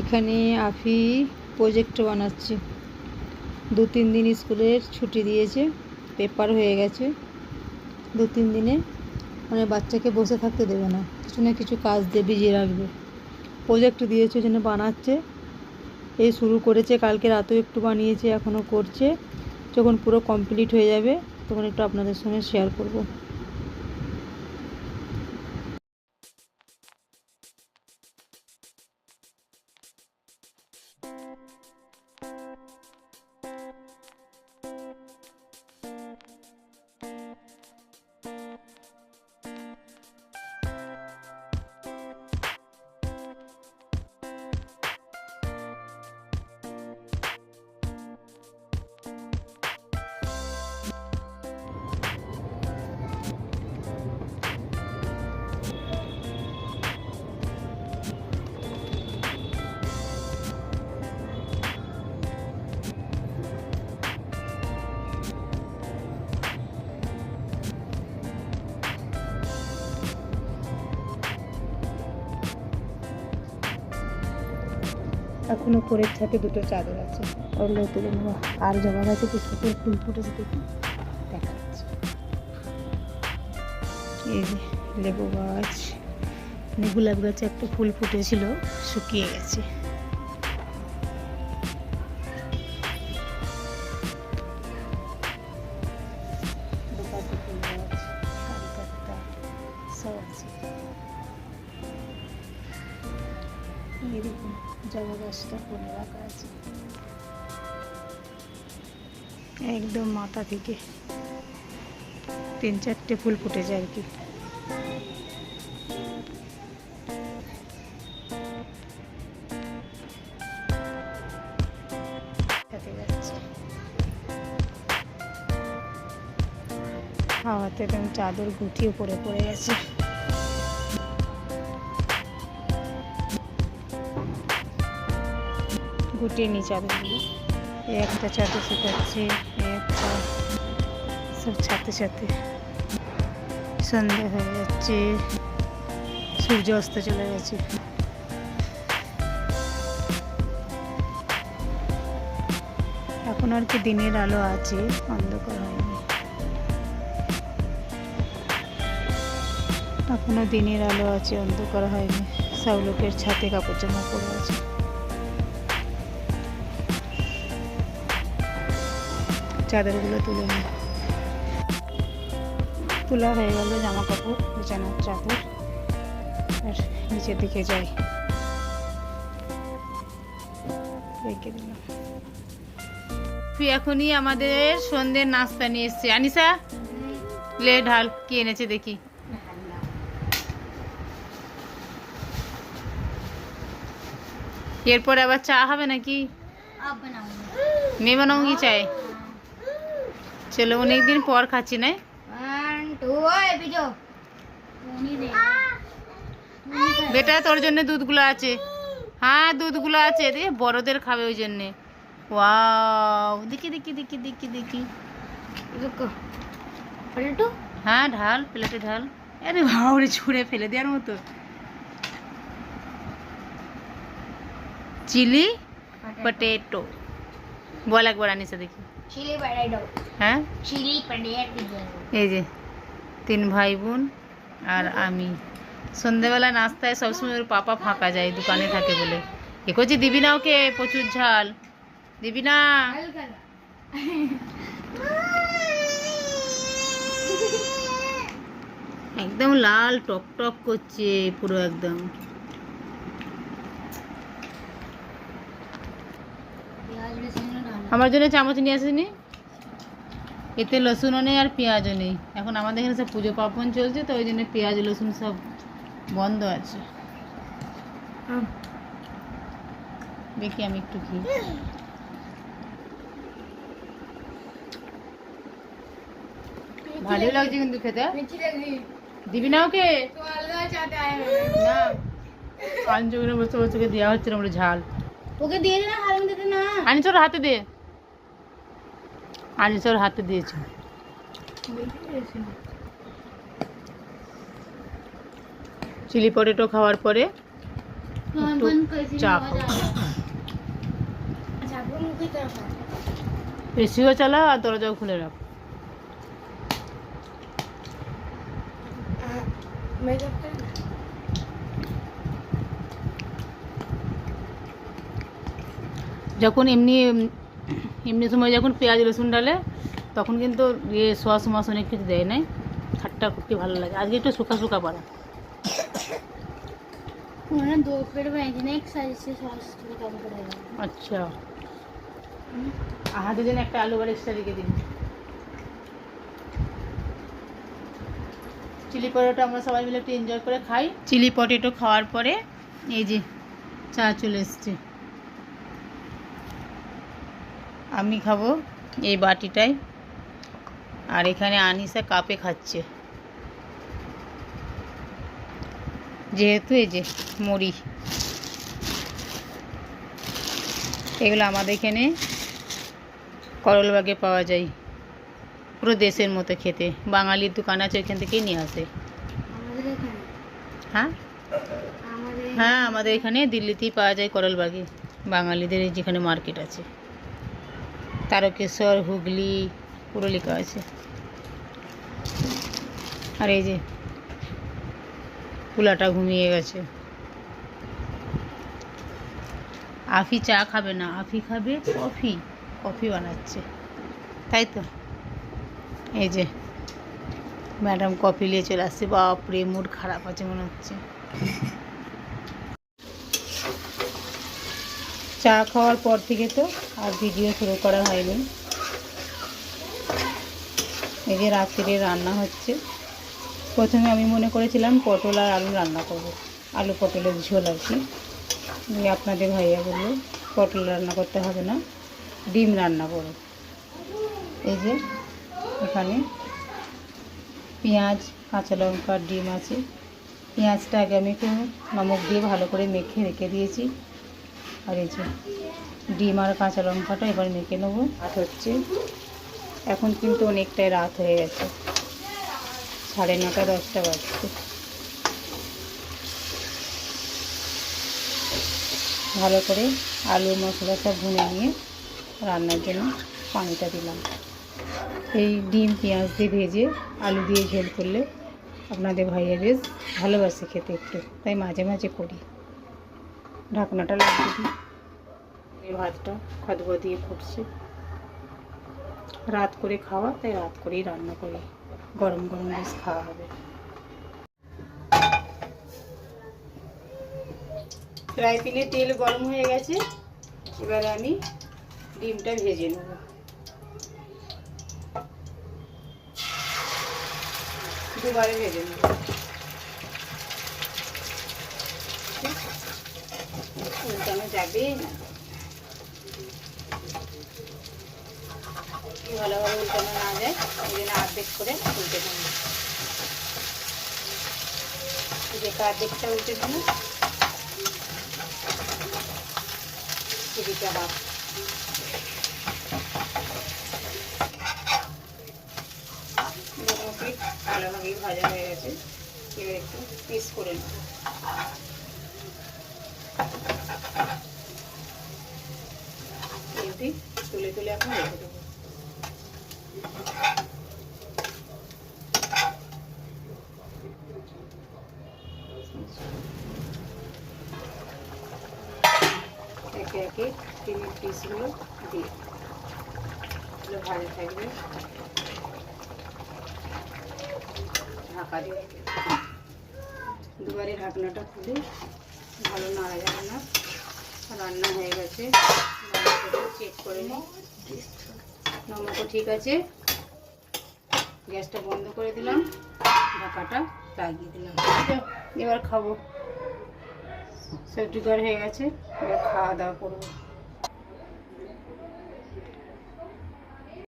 এখানে আফি প্রজেক্ট বানাচ্ছে। দু তিন দিন স্কুলের ছুটি দিয়েছে পেপার হয়ে গেছে। দু তিন দিনে মানে বাচ্চাকে বসে থাকতে দেবে না, কিছু না কিছু কাজ দিয়ে ভিজিয়ে রাখবে। প্রজেক্ট দিয়েছে জন্য বানাচ্ছে। এই শুরু করেছে, কালকে রাতেও একটু বানিয়েছে, এখনও করছে। যখন পুরো কমপ্লিট হয়ে যাবে, তখন একটু আপনাদের সঙ্গে শেয়ার করব। এখনও করে থাকে দুটো চাদর আছে। ওগুলো তুলে আর জমা গাছে কি ফুল ফুটেছে দেখি। দেখা যাচ্ছে এই যে লেবু গাছ। মানে গোলাপ গাছে একটা ফুল ফুটেছিল, শুকিয়ে গেছে। একদম মাথা থেকে। তিন চারটে ফুল ফুটেছে আর কি। হাওয়াতে একদম চাদর গুটিয়ে পড়ে পড়ে গেছে। গুটিয়ে নি চাদরগুলো একটা চাদর শুকাচ্ছে, একটা সব ছাতে ছাতে সন্ধে হয়ে যাচ্ছে, সূর্য অস্ত চলে গেছে। এখন আর কি দিনের আলো আছে, অন্ধকার হয়নি। এখনও দিনের আলো আছে, অন্ধকার হয়নি। সব লোকের ছাতে কাপড় জামা পরে আছে। চাদরগুলো তুলে নিই। তোলা হয়ে গেল জামা কাপড় বিছানার চাদর আর নিচের দিকে যাই। রেখে দিলাম। তুই এখনই আমাদের সন্ধ্যের নাস্তা নিয়ে এসছে আনিসা লে ঢাল কি এনেছে দেখি। এরপর আবার চা হবে নাকি? মেয়ে বানাবো কি চায়? চলো অনেকদিন পর খাচ্ছি না বেটা তোর জন্য দুধগুলো আছে। হ্যাঁ দুধগুলো আছে। দিয়ে বড়দের খাবে ওই জন্যে। ওয়াও দেখি দেখি দেখি দেখি দেখি। হ্যাঁ ঢাল প্লেটে ঢাল। আরে ভাবরে ছুঁড়ে ফেলে দেওয়ার মতো। Chilli potato. বল একবার আনিসা দেখি। হ্যাঁ এই যে তিন ভাই বোন আর আমি সন্ধেবেলা নাস্তায় সবসময় ওর পাপা ফাঁকা যায় দোকানে থাকে বলে এ করছি দিবি না ওকে প্রচুর ঝাল দিবি না একদম লাল টক টক করছে পুরো একদম লাল বেসনের আমার জন্য চামচ নিয়ে আসেনি। এতে লসুনও নেই আর পেঁয়াজও নেই। এখন আমাদের এখানে সব পুজো পার্বণ চলছে তো ওই জন্য পেঁয়াজ লসুন সব বন্ধ আছে। দেখি আমি একটু কি। ভালো লাগছে কিন্তু খেতে। দিবি না ওকে? না। বসে বসে দেওয়া হচ্ছে আমরা ঝাল। ওকে দিয়ে দে না হাতে দে। আনিসর হাতে দিয়েছে। চিলি পটেটো খাওয়ার পরে চা খাও। এসিও আর দরজাও খুলে রাখো। যখন এমনি এমনি সময় যখন পেঁয়াজ রসুন ডালে তখন কিন্তু ইয়ে সস মস অনেক কিছু দেয় নাই। খাট্টা খুবই ভালো লাগে। আজকে একটু শুকা শুকা পারা আচ্ছা। হাতে দিন একটা আলু বার এক্সট্রা রেখে দিন। চিলি পরোটা আমরা সবাই মিলে একটু এনজয় করে খাই। চিলি পটেটো খাওয়ার পরে এই যে চা চলে এসছে। আমি খাব এই বাটিটায় আর এখানে আনিসা কাপে খাচ্ছে। যেহেতু এই যে মুড়ি। এগুলো আমাদের এখানে করলবাগে পাওয়া যায়। পুরো দেশের মতো খেতে। বাঙালির দোকান আছে ওইখান থেকেই নিয়ে আসে। হ্যাঁ? হ্যাঁ আমাদের এখানে দিল্লিতেই পাওয়া যায় করলবাগে। বাঙালিদের এই যেখানে মার্কেট আছে। তারকেশ্বর, হুগলি পুরো লেখা আছে। আর এই যে কুলাটা ঘুমিয়ে গেছে। আফি চা খাবে না, আফি খাবে কফি কফি বানাচ্ছে। তাই তো? এই যে ম্যাডাম কফি নিয়ে চলে আসছে। বাপরে, মুড খারাপ আছে মনে হচ্ছে। চা খাওয়ার পর থেকে তো আর ভিডিও শুরু করা হয়নি। এই যে রাত্রিরে রান্না হচ্ছে। প্রথমে আমি মনে করেছিলাম পটল আর আলু রান্না করব। আলু পটলের ঝোল আর কি। আপনাদের ভাইয়া বলল, পটল রান্না করতে হবে না, ডিম রান্না করো। এই যে এখানে পেঁয়াজ, কাঁচা লঙ্কা, ডিম আছে। পেঁয়াজটা আগে আমি একটু নমক দিয়ে ভালো করে মেখে রেখে দিয়েছি। আর এই যে ডিম আর কাঁচা লঙ্কাটা এবার মেখে নেব। রাত হচ্ছে এখন কিন্তু অনেকটাই রাত হয়ে গেছে। সাড়ে নটা, দশটা বাজছে। ভালো করে আলু, মশলা সব ভুনে নিয়ে রান্নার জন্য পানিটা দিলাম। এই ডিম, পেঁয়াজ দিয়ে ভেজে আলু দিয়ে ঝোল করলে আপনাদের ভাইয়া বেশ ভালোবাসে খেতে একটু। তাই মাঝে মাঝে করি। ঢাকনাটা লাগিয়ে দিই। ভাতটা খদব দিয়ে ফুটছে রাত করে খাওয়া, তাই রাত করেই রান্না করি। গরম গরম বেশ খাওয়া হবে। ফ্রাই প্যানে তেল গরম হয়ে গেছে। এবারে আমি ডিমটা ভেজে নেব। দুবারে ভেজে নেব। যাবে না। ভালোভাবে উল্টানো না যায় এই জন্য অর্ধেক করে উল্টে দেবো যে অর্ধেকটা উল্টে দেবো এদিকে আবার। মোটামুটি ভালোভাবেই ভাজা হয়ে গেছে। এবার একটু পিস করে নেব এমনি তুলে তুলে এখন রেখে দেবো একে একে ডিমের পিসগুলো দিই এগুলো ভালো থাকবে। ঢাকা দিয়ে। দুবারে ঢাকনাটা খুলে ভালো নাড়া যাবে না। রান্না হয়ে গেছে। চেক করে নিই। নমকও ঠিক আছে? গ্যাসটা বন্ধ করে দিলাম। ঢাকাটা লাগিয়ে দিলাম। এবার খাব। সব জোগাড় হয়ে গেছে এবার খাওয়া দাওয়া করব।